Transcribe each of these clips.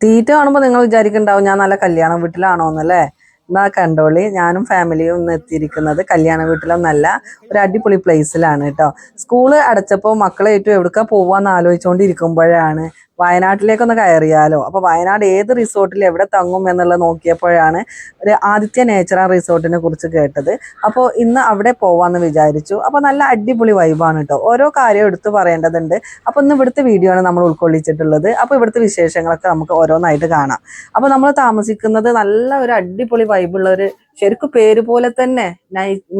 തീറ്റ കാണുമ്പോൾ നിങ്ങൾ വിചാരിക്കുന്നുണ്ടാവും ഞാൻ നല്ല കല്യാണ വീട്ടിലാണോ എന്നല്ലേ എന്നാ കണ്ടോളി ഞാനും ഫാമിലിയും ഒന്ന് എത്തിയിരിക്കുന്നത് കല്യാണ വീട്ടിലൊന്നല്ല ഒരു അടിപൊളി പ്ലേസിലാണ് കേട്ടോ സ്കൂൾ അടച്ചപ്പോൾ മക്കളെ ഏറ്റവും എവിടേക്കാ പോവാന്ന് ആലോചിച്ചുകൊണ്ടിരിക്കുമ്പോഴാണ് വയനാട്ടിലേക്കൊന്ന് കയറിയാലോ? അപ്പൊ വയനാട് ഏത് റിസോർട്ടിൽ എവിടെ തങ്ങും എന്നുള്ള നോക്കിയപ്പോഴാണ് ഒരു ആദിത്യ നേച്ചറൽ റിസോർട്ടിനെ കുറിച്ച് കേട്ടത്. അപ്പോൾ ഇന്ന് അവിടെ പോവാന്ന് വിചാരിച്ചു. അപ്പോൾ നല്ല അടിപൊളി വൈബാണ് കേട്ടോ ഓരോ കാര്യം എടുത്തു പറയേണ്ടതുണ്ട്. അപ്പോൾ ഇന്ന് ഇവിടുത്തെ വീഡിയോ ആണ് നമ്മൾ ഉൾക്കൊള്ളിച്ചിട്ടുള്ളത്. അപ്പോൾ ഇവിടുത്തെ വിശേഷങ്ങളൊക്കെ നമുക്ക് ഓരോന്നായിട്ട് കാണാം. അപ്പോൾ നമ്മൾ താമസിക്കുന്നത് നല്ല ഒരു അടിപൊളി വൈബുള്ള ഒരു ശരിക്കും പേര് പോലെ തന്നെ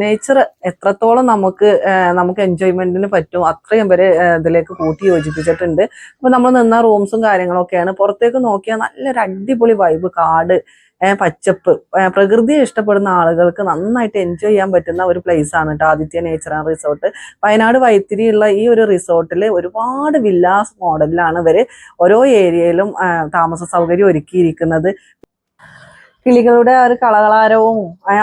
നേച്ചർ എത്രത്തോളം നമുക്ക് നമുക്ക് എൻജോയ്മെന്റിന് പറ്റും അത്രയും ആ, ഇതിലേക്ക് കൂട്ടി യോജിപ്പിച്ചിട്ടുണ്ട്. അപ്പൊ നമ്മൾ നിന്ന റൂംസും കാര്യങ്ങളൊക്കെയാണ്. പുറത്തേക്ക് നോക്കിയാൽ നല്ലൊരു അടിപൊളി വൈബ് കാട് പച്ചപ്പ് പ്രകൃതിയെ ഇഷ്ടപ്പെടുന്ന ആളുകൾക്ക് നന്നായിട്ട് എൻജോയ് ചെയ്യാൻ പറ്റുന്ന ഒരു പ്ലേസ് ആണ് കേട്ടോ Aditya nature and resort Wayanad വൈത്തിരിയുള്ള ഈ ഒരു റിസോർട്ടിൽ ഒരുപാട് വില്ലാസ് മോഡലിലാണ് ഇവർ ഓരോ ഏരിയയിലും താമസ സൗകര്യം ഒരുക്കിയിരിക്കുന്നത്. കിളികളുടെ ആ ഒരു കളകളാരവും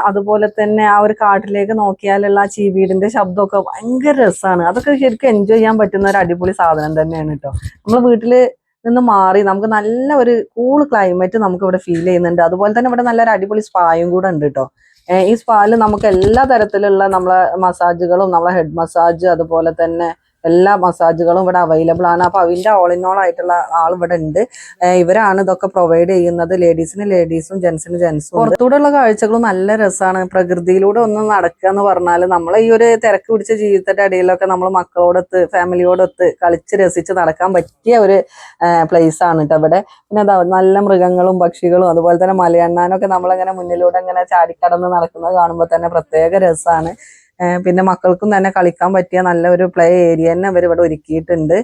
അതുപോലെ തന്നെ ആ ഒരു കാട്ടിലേക്ക് നോക്കിയാലുള്ള ആ ചീവീടിന്റെ ശബ്ദമൊക്കെ ഭയങ്കര രസമാണ് അതൊക്കെ ശരിക്കും എൻജോയ് ചെയ്യാൻ പറ്റുന്ന ഒരു അടിപൊളി സാധനം തന്നെയാണ് കേട്ടോ നമ്മൾ വീട്ടിൽ നിന്ന് മാറി നമുക്ക് നല്ല ഒരു കൂൾ ക്ലൈമറ്റ് നമുക്ക് ഇവിടെ ഫീൽ ചെയ്യുന്നുണ്ട്. അതുപോലെ തന്നെ ഇവിടെ നല്ലൊരു അടിപൊളി സ്പായും കൂടെ ഉണ്ട് കേട്ടോ ഈ സ്പായിൽ നമുക്ക് എല്ലാ തരത്തിലുള്ള നമ്മളെ മസാജുകളും നമ്മളെ ഹെഡ് മസാജ് അതുപോലെ തന്നെ എല്ലാ മസാജുകളും ഇവിടെ അവൈലബിൾ ആണ്. അപ്പൊ അതിന്റെ ഓൾ ഇൻ ഓൾ ആയിട്ടുള്ള ആൾ ഇവിടെ ഉണ്ട്. ഇവരാണ് ഇതൊക്കെ പ്രൊവൈഡ് ചെയ്യുന്നത്. ലേഡീസിന് ലേഡീസും ജെന്റ്സിന് ജെന്റ്സും പുറത്തൂടെയുള്ള കാഴ്ചകളും നല്ല രസമാണ് പ്രകൃതിയിലൂടെ ഒന്ന് നടക്കുക എന്ന് പറഞ്ഞാൽ നമ്മൾ ഈ ഒരു തിരക്ക് പിടിച്ച ജീവിതത്തിന്റെ ഇടയിലൊക്കെ നമ്മൾ മക്കളോടൊത്ത് ഫാമിലിയോടൊത്ത് കളിച്ച് രസിച്ച് നടക്കാൻ പറ്റിയ ഒരു പ്ലേസ് ആണ് കേട്ടോ ഇവിടെ. പിന്നെ അതാ നല്ല മൃഗങ്ങളും പക്ഷികളും അതുപോലെ തന്നെ മലയണ്ണാനൊക്കെ നമ്മളിങ്ങനെ മുന്നിലൂടെ ഇങ്ങനെ ചാടിക്കടന്ന് നടക്കുന്നത് കാണുമ്പോൾ തന്നെ പ്രത്യേക രസമാണ് പിന്നെ മക്കൾക്കും തന്നെ കളിക്കാൻ പറ്റിയ നല്ല ഒരു പ്ലേ ഏരിയ തന്നെ അവർ ഇവിടെ ഒരുക്കിയിട്ടുണ്ട്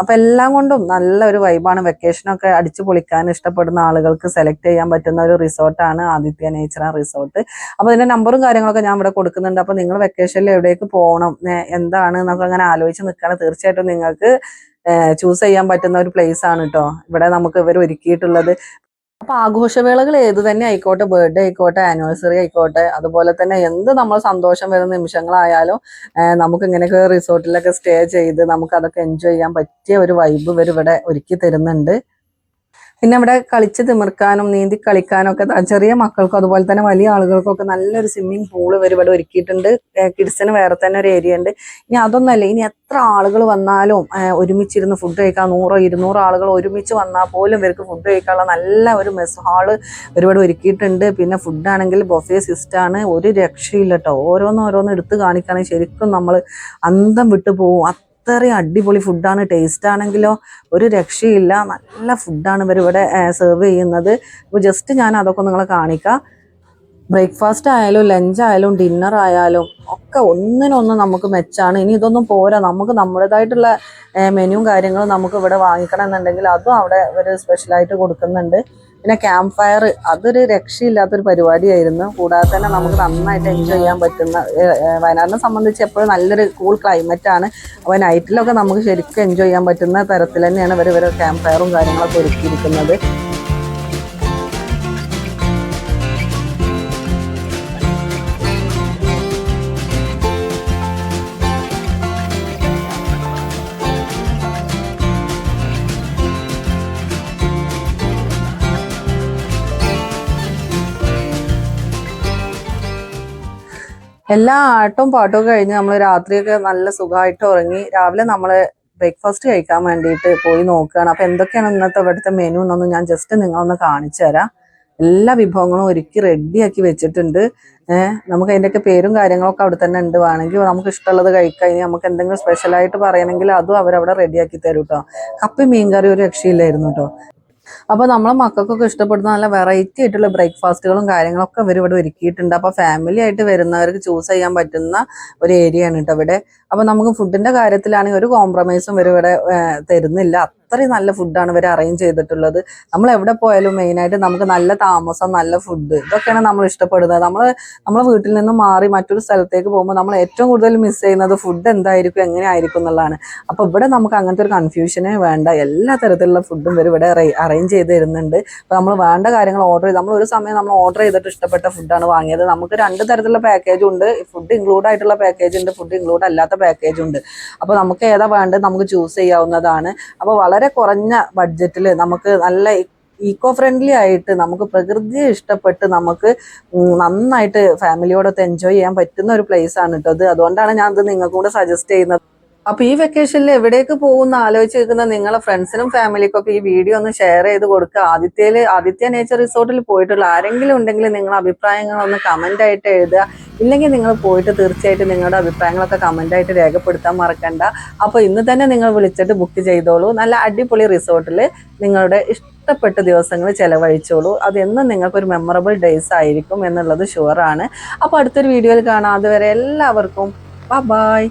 അപ്പൊ എല്ലാം കൊണ്ടും നല്ല ഒരു വൈബാണ് വെക്കേഷനൊക്കെ അടിച്ചു പൊളിക്കാൻ ഇഷ്ടപ്പെടുന്ന ആളുകൾക്ക് സെലക്ട് ചെയ്യാൻ പറ്റുന്ന ഒരു റിസോർട്ടാണ് ആദിത്യ നേച്ചറ റിസോർട്ട് അപ്പൊ ഇതിന്റെ നമ്പറും കാര്യങ്ങളൊക്കെ ഞാൻ ഇവിടെ കൊടുക്കുന്നുണ്ട്. അപ്പൊ നിങ്ങൾ വെക്കേഷനിൽ എവിടേക്ക് പോകണം എന്താണ് എന്നൊക്കെ അങ്ങനെ ആലോചിച്ച് നിൽക്കുകയാണ്. തീർച്ചയായിട്ടും നിങ്ങൾക്ക് ചൂസ് ചെയ്യാൻ പറ്റുന്ന ഒരു പ്ലേസ് ആണ് കേട്ടോ ഇവിടെ നമുക്ക് ഇവർ ഒരുക്കിയിട്ടുള്ളത്. അപ്പൊ ആഘോഷവേളകൾ ഏത് തന്നെ ആയിക്കോട്ടെ ബർത്ത്ഡേ ആയിക്കോട്ടെ ആനിവേഴ്സറി ആയിക്കോട്ടെ അതുപോലെ തന്നെ എന്ത് നമ്മൾ സന്തോഷം വരുന്ന നിമിഷങ്ങളായാലും നമുക്ക് ഇങ്ങനെയൊക്കെ റിസോർട്ടിലൊക്കെ സ്റ്റേ ചെയ്ത് നമുക്ക് അതൊക്കെ എൻജോയ് ചെയ്യാൻ പറ്റിയ ഒരു വൈബ് ഇവർ ഇവിടെ ഒരുക്കി തരുന്നുണ്ട്. പിന്നെ അവിടെ കളിച്ച് തിമിർക്കാനും നീന്തി കളിക്കാനും ഒക്കെ ചെറിയ മക്കൾക്കും അതുപോലെ തന്നെ വലിയ ആളുകൾക്കൊക്കെ നല്ലൊരു സ്വിമ്മിംഗ് പൂൾ ഇവർ ഇവിടെ ഒരുക്കിയിട്ടുണ്ട്. കിഡ്സിന് വേറെ തന്നെ ഒരു ഏരിയ ഉണ്ട്. ഇനി അതൊന്നല്ല ഇനി എത്ര ആളുകൾ വന്നാലും ഒരുമിച്ചിരുന്ന് ഫുഡ് കഴിക്കാൻ നൂറോ ഇരുന്നൂറോ ആളുകൾ ഒരുമിച്ച് വന്നാൽ പോലും ഇവർക്ക് ഫുഡ് കഴിക്കാനുള്ള നല്ല ഒരു മെസ് ഹാൾ ഒരുപാട് ഒരുക്കിയിട്ടുണ്ട്. പിന്നെ ഫുഡ് ആണെങ്കിൽ ബൊഫേ സിസ്റ്റാണ് ഒരു രക്ഷയില്ല കേട്ടോ ഓരോന്ന് ഓരോന്ന് എടുത്ത് കാണിക്കുകയാണെങ്കിൽ ശരിക്കും നമ്മൾ അന്തം വിട്ടു പോകും. അത്രയും അടിപൊളി ഫുഡാണ് ടേസ്റ്റ് ആണെങ്കിലോ ഒരു രക്ഷയില്ല. നല്ല ഫുഡാണ് ഇവർ ഇവിടെ സെർവ് ചെയ്യുന്നത്. അപ്പോൾ ജസ്റ്റ് ഞാൻ അതൊക്കെ നിങ്ങളെ കാണിക്കാം. ബ്രേക്ക്ഫാസ്റ്റ് ആയാലും ലഞ്ച് ആയാലും ഡിന്നർ ആയാലും ഒക്കെ ഒന്നിനൊന്ന് നമുക്ക് മെച്ചാണ്. ഇനി ഇതൊന്നും പോരാ. നമുക്ക് നമ്മുടേതായിട്ടുള്ള മെനുവും കാര്യങ്ങളും നമുക്ക് ഇവിടെ വാങ്ങിക്കണം എന്നുണ്ടെങ്കിൽ അതും അവിടെ ഒരു സ്പെഷ്യലായിട്ട് കൊടുക്കുന്നുണ്ട്. പിന്നെ ക്യാമ്പ് ഫയർ അതൊരു രക്ഷയില്ലാത്തൊരു പരിപാടിയായിരുന്നു. കൂടാതെ തന്നെ നമുക്ക് നന്നായിട്ട് എൻജോയ് ചെയ്യാൻ പറ്റുന്ന വയനാടിനെ സംബന്ധിച്ച് എപ്പോഴും നല്ലൊരു കൂൾ ക്ലൈമറ്റ് ആണ്. അപ്പോൾ നൈറ്റിലൊക്കെ നമുക്ക് ശരിക്കും എൻജോയ് ചെയ്യാൻ പറ്റുന്ന തരത്തിൽ തന്നെയാണ് ഇവർ ഇവർ ക്യാമ്പ് ഫയറും കാര്യങ്ങളൊക്കെ ഒരുക്കിയിരിക്കുന്നത്. എല്ലാ ആട്ടവും പാട്ടവും കഴിഞ്ഞ് നമ്മൾ രാത്രിയൊക്കെ നല്ല സുഖമായിട്ട് ഉറങ്ങി രാവിലെ നമ്മൾ ബ്രേക്ക്ഫാസ്റ്റ് കഴിക്കാൻ വേണ്ടിയിട്ട് പോയി നോക്കുകയാണ്. അപ്പൊ എന്തൊക്കെയാണ് ഇന്നത്തെ ഇവിടുത്തെ മെനു എന്നൊന്ന് ഞാൻ ജസ്റ്റ് നിങ്ങളൊന്ന് കാണിച്ചു തരാം. എല്ലാ വിഭവങ്ങളും ഒരുക്കി റെഡിയാക്കി വെച്ചിട്ടുണ്ട്. ഏഹ് നമുക്ക് അതിന്റെയൊക്കെ പേരും കാര്യങ്ങളൊക്കെ അവിടെ തന്നെ ഉണ്ട്. വേണമെങ്കിൽ നമുക്ക് ഇഷ്ടമുള്ളത് കഴിക്കാം. ഇനി നമുക്ക് എന്തെങ്കിലും സ്പെഷ്യലായിട്ട് പറയണമെങ്കിൽ അതും അവരവിടെ റെഡിയാക്കി തരും കേട്ടോ കപ്പി മീൻകറി ഒരു രക്ഷയില്ലായിരുന്നു കേട്ടോ അപ്പൊ നമ്മളെ മക്കൾക്കൊക്കെ ഇഷ്ടപ്പെടുന്ന നല്ല വെറൈറ്റി ആയിട്ടുള്ള ബ്രേക്ക്ഫാസ്റ്റുകളും കാര്യങ്ങളൊക്കെ ഇവർ ഇവിടെ ഒരുക്കിയിട്ടുണ്ട്. അപ്പോൾ ഫാമിലി ആയിട്ട് വരുന്നവർക്ക് ചൂസ് ചെയ്യാൻ പറ്റുന്ന ഒരു ഏരിയ ആണ് കേട്ടോ ഇവിടെ. അപ്പോൾ നമുക്ക് ഫുഡിന്റെ കാര്യത്തിലാണെങ്കിൽ ഒരു കോംപ്രമൈസും ഇവർ ഇവിടെ തരുന്നില്ല. അത്രയും നല്ല ഫുഡാണ് ഇവർ അറേഞ്ച് ചെയ്തിട്ടുള്ളത്. നമ്മൾ എവിടെ പോയാലും മെയിനായിട്ട് നമുക്ക് നല്ല താമസം നല്ല ഫുഡ് ഇതൊക്കെയാണ് നമ്മൾ ഇഷ്ടപ്പെടുന്നത്. നമ്മൾ നമ്മളെ വീട്ടിൽ നിന്ന് മാറി മറ്റൊരു സ്ഥലത്തേക്ക് പോകുമ്പോൾ നമ്മൾ ഏറ്റവും കൂടുതൽ മിസ് ചെയ്യുന്നത് ഫുഡ് എന്തായിരിക്കും എങ്ങനെ ആയിരിക്കും എന്നുള്ളതാണ്. അപ്പോൾ ഇവിടെ നമുക്ക് അങ്ങനത്തെ ഒരു കൺഫ്യൂഷനേ വേണ്ട. എല്ലാ തരത്തിലുള്ള ഫുഡും ഇവർ ഇവിടെ അറേഞ്ച് ചെയ്ത് തരുന്നുണ്ട്. അപ്പൊ നമ്മൾ വേണ്ട കാര്യങ്ങൾ ഓർഡർ ചെയ്ത് നമ്മൾ ഒരു സമയം നമ്മൾ ഓർഡർ ചെയ്തിട്ട് ഇഷ്ടപ്പെട്ട ഫുഡാണ് വാങ്ങിയത്. നമുക്ക് രണ്ട് തരത്തിലുള്ള പാക്കേജും ഉണ്ട്. ഫുഡ് ഇൻക്ലൂഡ് ആയിട്ടുള്ള പാക്കേജ് ഉണ്ട്. ഫുഡ് ഇൻക്ലൂഡ് അല്ലാത്ത പാക്കേജ് ഉണ്ട്. അപ്പോൾ നമുക്ക് ഏതാ വേണ്ടത് നമുക്ക് ചൂസ് ചെയ്യാവുന്നതാണ്. അപ്പോൾ വളരെ വളരെ കുറഞ്ഞ ബഡ്ജറ്റിൽ നമുക്ക് നല്ല ഈക്കോ ഫ്രണ്ട്ലി ആയിട്ട് നമുക്ക് പ്രകൃതിയെ ഇഷ്ടപ്പെട്ട് നമുക്ക് നന്നായിട്ട് ഫാമിലിയോടൊത്ത് എൻജോയ് ചെയ്യാൻ പറ്റുന്ന ഒരു പ്ലേസ് ആണ് കേട്ടോ അത് അതുകൊണ്ടാണ് ഞാൻ ഇത് നിങ്ങൾക്കും കൂടെ സജസ്റ്റ് ചെയ്യുന്നത്. അപ്പൊ ഈ വെക്കേഷനിൽ എവിടേക്ക് പോകുന്ന ആലോചിച്ച് നിൽക്കുന്ന നിങ്ങളെ ഫ്രണ്ട്സിനും ഫാമിലിക്കും ഒക്കെ ഈ വീഡിയോ ഒന്ന് ഷെയർ ചെയ്ത് കൊടുക്കുക ആദിത്യയിൽ ആദിത്യ നേച്ചർ റിസോർട്ടിൽ പോയിട്ടുള്ള ആരെങ്കിലും ഉണ്ടെങ്കിൽ നിങ്ങളുടെ അഭിപ്രായങ്ങളൊന്ന് കമന്റ് ആയിട്ട് എഴുതുക. ഇല്ലെങ്കിൽ നിങ്ങൾ പോയിട്ട് തീർച്ചയായിട്ടും നിങ്ങളുടെ അഭിപ്രായങ്ങളൊക്കെ കമന്റായിട്ട് രേഖപ്പെടുത്താൻ മറക്കണ്ട. അപ്പോൾ ഇന്ന് തന്നെ നിങ്ങൾ വിളിച്ചിട്ട് ബുക്ക് ചെയ്തോളൂ. നല്ല അടിപൊളി റിസോർട്ടിൽ നിങ്ങളുടെ ഇഷ്ടപ്പെട്ട ദിവസങ്ങൾ ചിലവഴിച്ചോളൂ. അതെന്നും നിങ്ങൾക്കൊരു മെമ്മറബിൾ ഡേയ്സ് ആയിരിക്കും എന്നുള്ളത് ഷുവറാണ് അപ്പോൾ അടുത്തൊരു വീഡിയോയിൽ കാണാം. അതുവരെ എല്ലാവർക്കും ബൈ